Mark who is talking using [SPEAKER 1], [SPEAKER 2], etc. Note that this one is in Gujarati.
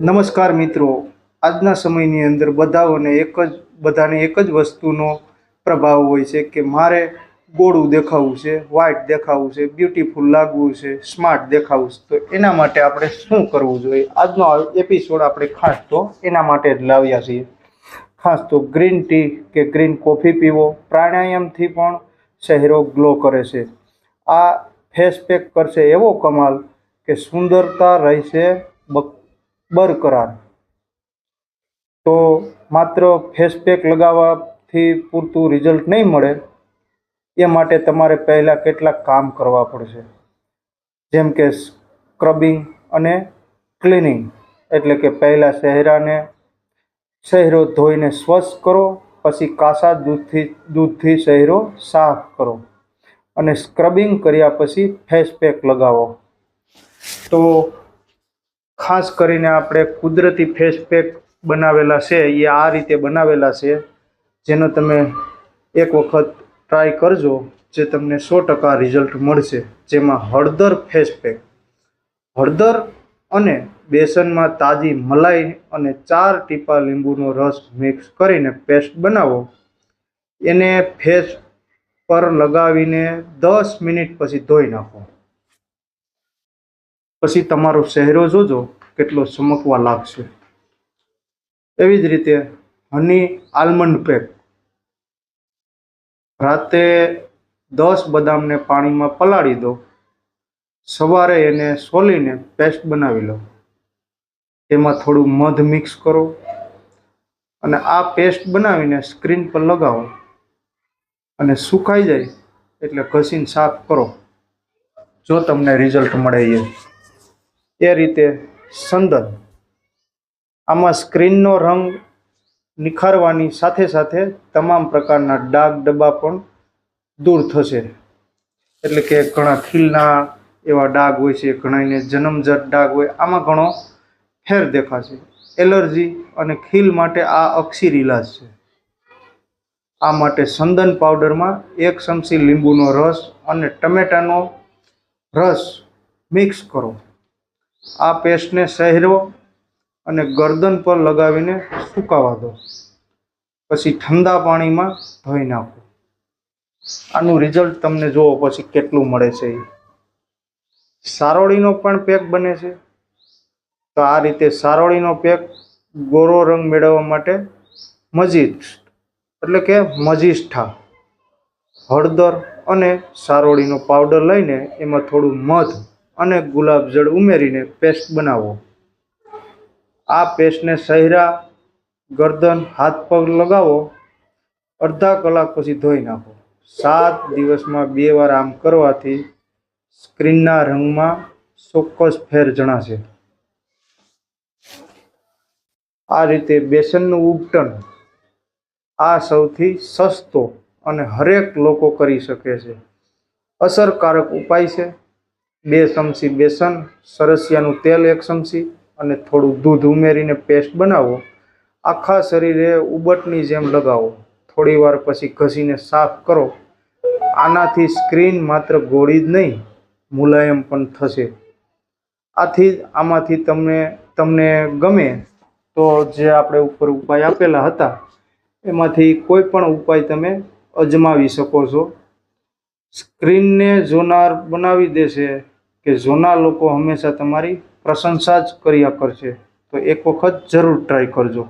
[SPEAKER 1] નમસ્કાર મિત્રો. આજના સમયની અંદર બધાઓને એક જ, બધાને એક જ વસ્તુનો પ્રભાવ હોય છે કે મારે ગોળું દેખાવું છે વ્હાઇટ દેખાવું છે બ્યુટીફુલ લાગવું છે સ્માર્ટ દેખાવું છે. તો એના માટે આપણે શું કરવું જોઈએ? આજનો એપિસોડ આપણે ખાસ તો એના માટે જ લાવ્યા છીએ. ખાસ તો ગ્રીન ટી કે ગ્રીન કોફી પીવો. પ્રાણાયામથી પણ ચહેરો ગ્લો કરે છે. આ ફેસ પેક કરશે એવો કમાલ કે સુંદરતા રહેશે બક બરકરાર તો માત્ર ફેસ પેક લગાવવાથી પૂરતું રિઝલ્ટ નહીં મળે, એ માટે તમારે પહેલાં કેટલાક કામ કરવા પડશે. જેમ કે સ્ક્રબિંગ અને ક્લિનિંગ એટલે કે પહેલાં ચહેરાને, ચહેરો ધોઈને સ્વચ્છ કરો, પછી કાસા દૂધથી દૂધથી ચહેરો સાફ કરો. અને સ્ક્રબિંગ કર્યા પછી ફેસ પેક લગાવો. તો ખાસ કરીને આપણે કુદરતી ફેસ પેક બનાવેલા છે, એ આ રીતે બનાવેલા છે, જેનો તમે એક વખત ટ્રાય કરજો, જે તમને સો ટકા રિઝલ્ટ મળશે. જેમાં હળદર ફેસ પેક હળદર અને બેસનમાં તાજી મલાઈ અને ચાર ટીપા લીંબુનો રસ મિક્સ કરીને પેસ્ટ બનાવો. એને ફેસ પર લગાવીને દસ મિનિટ પછી ધોઈ નાખો. પછી તમારો ચહેરો જોજો, કેટલો ચમકવા લાગશે. એવી જ રીતે હની આલમંડ પેક. રાતે દસ બદામને પાણીમાં પલાળી દો. સવારે એને સોલીને પેસ્ટ બનાવી લો. એમાં થોડું મધ મિક્સ કરો અને આ પેસ્ટ બનાવીને સ્ક્રીન પર લગાવો. અને સુકાઈ જાય એટલે ઘસીને સાફ કરો. જો તમને રિઝલ્ટ મળે એ. એ રીતે સંદન. આમાં સ્ક્રીનનો રંગ નિખારવાની સાથે સાથે તમામ પ્રકારના ડાઘ ડબ્બા પણ દૂર થશે. એટલે કે ઘણા ખીલના એવા ડાઘ હોય છે ઘણાને જન્મજત ડાઘ હોય, આમાં ઘણો ફેર દેખાશે. એલર્જી અને ખીલ માટે આ અક્ષીર ઇલાજ છે. આ માટે સંદન પાવડરમાં એક ચમચી લીંબુનો રસ અને ટમેટાનો રસ મિક્સ કરો. આ પેસ્ટને સહેરવો અને ગરદન પર લગાવીને સુકાવા દો. પછી ઠંડા પાણીમાં ધોઈ નાખો. આનું રિઝલ્ટ તમને જુઓ પછી કેટલું મળે છે એ. સારોળીનો પણ પેક બને છે. તો આ રીતે સારોળીનો પેક ગોરો રંગ મેળવવા માટે મજીસ્ટ એટલે કે મજીષ્ઠા, હળદર અને સારોળીનો પાવડર લઈને એમાં થોડું મધ અને ગુલાબજળ ઉમેરીને પેસ્ટ બનાવો. આ પેસ્ટને સહેરા, ગરદન, હાથ પગ લગાવો. અડધા કલાક પછી ધોઈ નાખો. સાત દિવસમાં બે વાર આમ કરવાથી સ્ક્રીનના રંગમાં ચોક્કસ ફેર જણાશે. આ રીતે બેસનનું ઉપટન આ સૌથી સસ્તો અને હરેક લોકો કરી શકે છે. અસરકારક ઉપાય છે. બે ચમચી બેસન, સરસિયાનું તેલ એક ચમચી અને થોડું દૂધ ઉમેરીને પેસ્ટ બનાવો. આખા શરીરે ઉબટની જેમ લગાવો. થોડી વાર પછી ઘસીને સાફ કરો. આનાથી સ્ક્રીન માત્ર ગોળી જ નહીં, મુલાયમ પણ થશે. આથી આમાંથી તમને તમને ગમે તો જે આપણે ઉપર ઉપાય આપેલા હતા, એમાંથી કોઈ પણ ઉપાય તમે અજમાવી શકો છો. સ્ક્રીનને જોનાર બનાવી દેશે કે જૂના લોકો હંમેશા તમારી પ્રશંસા જ કર્યા કરશે. તો એક વખત જરૂર ટ્રાય કરજો.